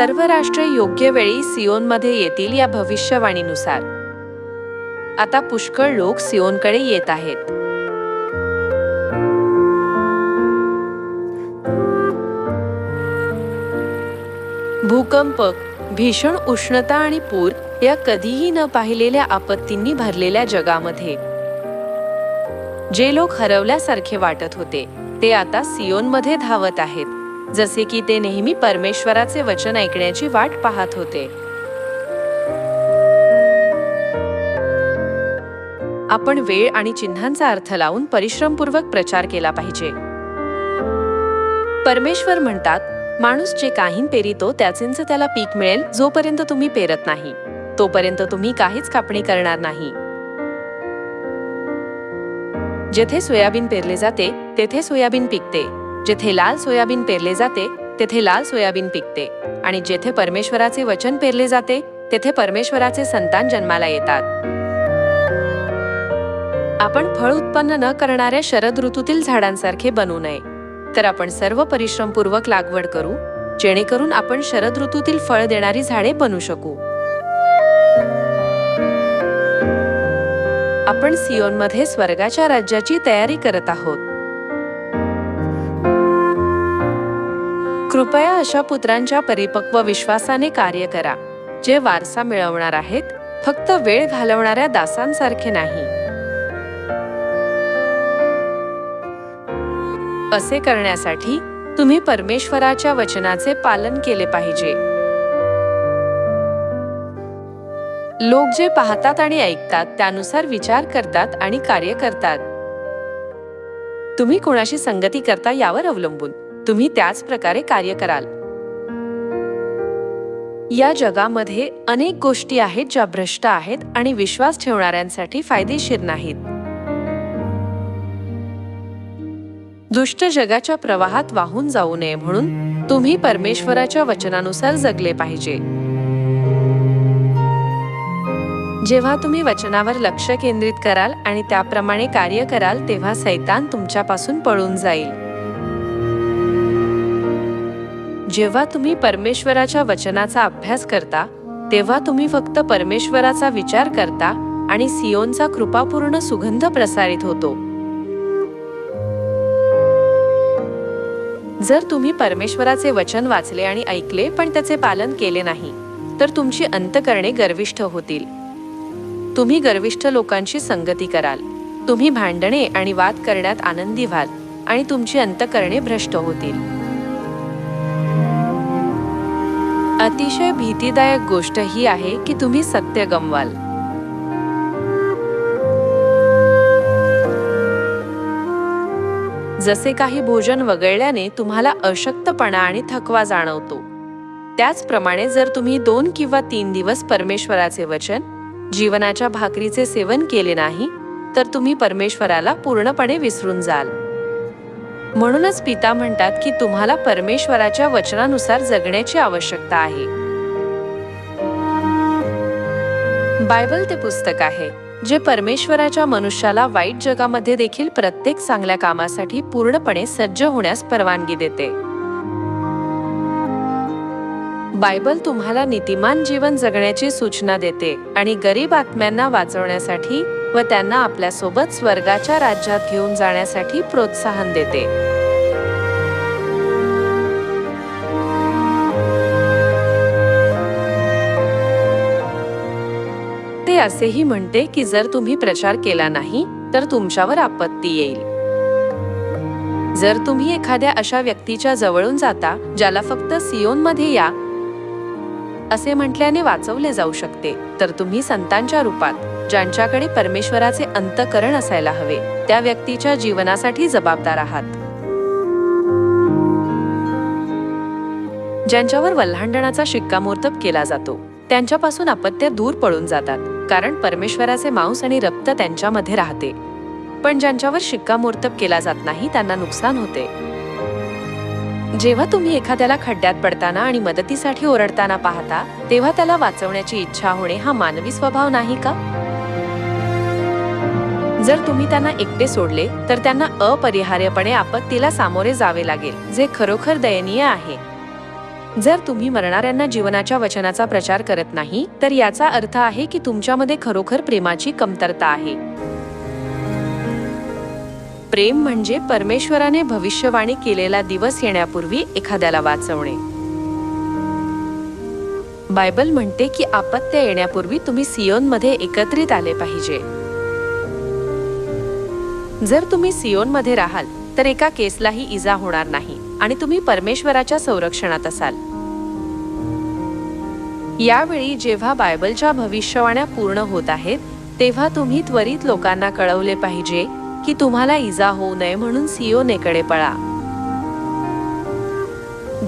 सर्व राष्ट्रे योग्य वेळी सिओनमध्ये येतील या भविष्यवाणीनुसार. आता पुष्कळ लोक सिओनकडे येत आहेत. भूकंप भीषण उष्णता आणि पूर या कधीही न पाहिलेल्या आपत्तींनी भरलेल्या जगामध्ये. जे लोक हरवल्यासारखे वाटत होते ते आता सियोनमध्ये धावत आहेत. जसे की ते नेहमी परमेश्वराचे वचन ऐकण्याची वाट पाहत होते. आपण वेळ आणि चिन्हांचा अर्थ लावून परिश्रमपूर्वक प्रचार केला पाहिजे. परमेश्वर म्हणतात माणूस जे काही पेरितो त्याचेंच त्याला पीक मिळेल जोपर्यंत तुम्ही पेरत नाही. तोपर्यंत तुम्ही काहीच कापणी करणार नाही. जेथे सोयाबीन पेरले जाते तेथे सोयाबीन पिकते. जेथे लाल सोयाबीन पेरले जाते तेथे लाल सोयाबीन पिकते. आणि जेथे परमेश्वराचे वचन पेरले जाते तेथे परमेश्वराचे संतान जन्माला येतात. आपण फळ उत्पन्न न करणाऱ्या शरद ऋतूतील झाडांसारखे बनू नये. तर आपण सर्व परिश्रमपूर्वक लागवड करू जेणेकरून आपण शरद ऋतूतील फळ देणारी झाडे बनू शकू. आपण सियोनमध्ये स्वर्गाच्या राज्याची तयारी करत आहोत. कृपया अशा पुत्रांच्या परिपक्व विश्वासाने कार्य करा जे वारसा मिळवणार आहेत फक्त वेळ घालवणाऱ्या दासांसारखे नाही. असे करण्यासाठी तुम्ही परमेश्वराच्या वचनाचे पालन केले पाहिजे. लोक जे पाहतात आणि ऐकतात त्यानुसार विचार करतात आणि कार्य करतात. तुम्ही कोणाशी संगती करता यावर अवलंबून. तुम्ही त्याच प्रकारे कार्य कराल. या जगामध्ये अनेक गोष्टी आहेत ज्या भ्रष्ट आहेत आणि विश्वास ठेवणाऱ्यांसाठी फायदेशीर नाहीत. दुष्ट जगाच्या प्रवाहात वाहून जाऊ नये म्हणून तुम्ही परमेश्वराच्या वचनानुसार जगले पाहिजे. जेव्हा तुम्ही वचनावर लक्ष केंद्रित कराल आणि त्याप्रमाणे कार्य कराल तेव्हा सैतान तुमच्यापासून पळून जाईल. जेव्हा तुम्ही परमेश्वराच्या वचनाचा अभ्यास करता तेव्हा तुम्ही फक्त परमेश्वराचा विचार करता आणि सियोनचा कृपापूर्ण सुगंध प्रसारित होतो. जर तुम्ही परमेश्वराचे वचन वाचले आणि ऐकले पण त्याचे पालन केले नाही तर तुमची अंतकरणे गर्विष्ठ होतील. तुम्ही गर्विष्ठ लोकांशी संगती कराल. तुम्ही भांडणे आणि वाद करण्यात आनंदी व्हाल आणि तुमची अंतकरणे भ्रष्ट होतील. अतिशय भीतीदायक गोष्ट ही आहे की तुम्ही सत्य गमवाल. जसे काही भोजन वगळल्याने तुम्हाला अशक्तपणा आणि थकवा जाणवतो. त्याचप्रमाणे जर तुम्ही दोन किंवा तीन दिवस परमेश्वराचे वचन जीवनाच्या भाकरीचे सेवन केले नाही तर तुम्ही परमेश्वराला पूर्णपणे विसरून जाल. म्हणूनच पिता म्हणतात की तुम्हाला परमेश्वराच्या वचनानुसार जगण्याची आवश्यकता आहे. बायबल ते पुस्तक आहे जे परमेश्वराच्या मनुष्याला वाईट जगामध्ये देखील प्रत्येक चांगल्या कामासाठी पूर्णपणे सज्ज होण्यास परवानगी देते. बायबल तुम्हाला नीतिमान जीवन जगण्याची सूचना देते आणि गरीब आत्म्यांना वाचवण्यासाठी व त्यांना आपल्यासोबत स्वर्गाच्या राज्यात घेऊन जाण्यासाठी प्रोत्साहन देते. ते असेही म्हणते की जर तुम्ही प्रचार केला नाही तर तुमच्यावर आपत्ती येईल. जर तुम्ही एखाद्या अशा व्यक्तीच्या जवळून जाता ज्याला फक्त सियोनमध्ये या असे म्हटल्याने वाचवले जाऊ शकते तर तुम्ही संतांच्या रूपात. ज्यांच्याकडे परमेश्वराचे अंतकरण असायला हवे त्या व्यक्तीच्या जीवनासाठी जबाबदार आहात. ज्यांच्यावर वल्हांडणाचा शिक्कामोर्तब केला जातो त्यांच्यापासून अपत्य दूर पळून जातात कारण परमेश्वराचे मांस आणि रक्त त्यांच्यामध्ये राहते. पण ज्यांच्यावर शिक्कामोर्तब केला जात नाही त्यांना नुकसान होते. जेव्हा तुम्ही एखाद्याला खड्ड्यात पडताना आणि मदतीसाठी ओरडताना पाहता तेव्हा त्याला वाचवण्याची इच्छा होणे हा मानवी स्वभाव नाही का? जर तुम्ही त्यांना एकटे सोडले तर त्यांना अपरिहार्यपणे आपत्तीला सामोरे जावे लागेल जे खरोखर दयनीय आहे. जर तुम्ही मरणाऱ्यांना जीवनाच्या वचनाचा प्रचार करत नाही तर याचा अर्थ आहे की तुमच्यामध्ये खरोखर प्रेमाची कमतरता आहे. प्रेम म्हणजे परमेश्वराने भविष्यवाणी केलेला दिवस येण्यापूर्वी एखाद्याला वाचवणे. बायबल म्हणते की आपत्त्या येण्यापूर्वी तुम्ही सियोनमध्ये एकत्रित आले पाहिजे. जर तुम्ही सियोनमध्ये राहाल तर एका केसलाही इजा होणार नाही आणि तुम्ही परमेश्वराच्या संरक्षणात असाल. यावेळी जेव्हा बायबलच्या भविष्यवाण्या पूर्ण होत आहेत तेव्हा तुम्ही त्वरित लोकांना कळवले पाहिजे की तुम्हाला इजा होऊ नये म्हणून सियोनेकडे पळा.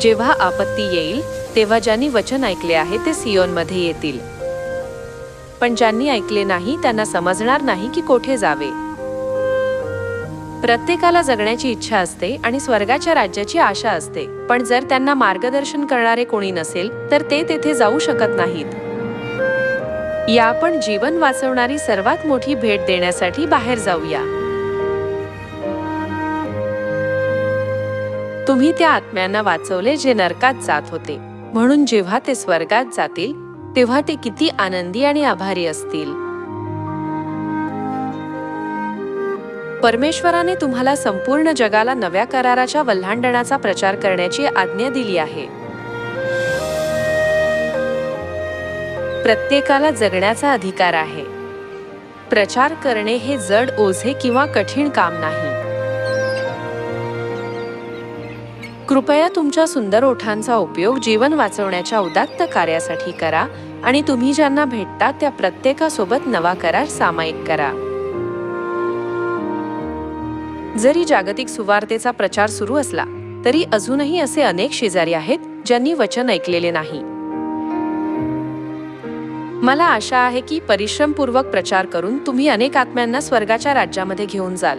जेव्हा आपत्ती येईल तेव्हा ज्यांनी वचन ऐकले आहे ते सियोनमध्ये येतील. पण ज्यांनी ऐकले नाही त्यांना समजणार नाही की कोठे जावे. प्रत्येकाला जगण्याची इच्छा असते आणि स्वर्गाच्या राज्याची आशा असते. पण जर त्यांना मार्गदर्शन करणारे कोणी नसेल तर ते तेथे जाऊ शकत नाहीत. या आपण जीवन वाचवणारी सर्वात मोठी भेट देण्यासाठी बाहेर जाऊया. तुम्ही त्या आत्म्यांना वाचवले जे नरकात जात होते. म्हणून जेव्हा ते स्वर्गात जातील तेव्हा ते किती आनंदी आणि आभारी असतील. परमेश्वराने तुम्हाला संपूर्ण जगाला नव्या कराराच्या वल्हांडणाचा प्रचार करण्याची आज्ञा दिली आहे. प्रत्येकाला जगण्याचा अधिकार आहे. प्रचार करणे हे जड ओझे किंवा कठीण काम नाही. कृपया तुमच्या सुंदर ओठांचा उपयोग जीवन वाचवण्याच्या उदात्त कार्यासाठी करा आणि तुम्ही ज्यांना भेटता त्या प्रत्येकासोबत नवा करार सामायिक करा. जरी जागतिक सुवार्तेचा प्रचार सुरू असला तरी अजूनही असे अनेक शेजारी आहेत ज्यांनी वचन ऐकलेले नाही. मला आशा आहे की परिश्रमपूर्वक प्रचार करून तुम्ही अनेक आत्म्यांना स्वर्गाच्या राज्यामध्ये घेऊन जाल.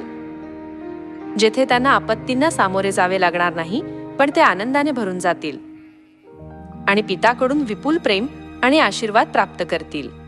जेथे त्यांना आपत्तींना सामोरे जावे लागणार नाही पण ते आनंदाने भरून जातील. आणि पिताकडून विपुल प्रेम आणि आशीर्वाद प्राप्त करतील.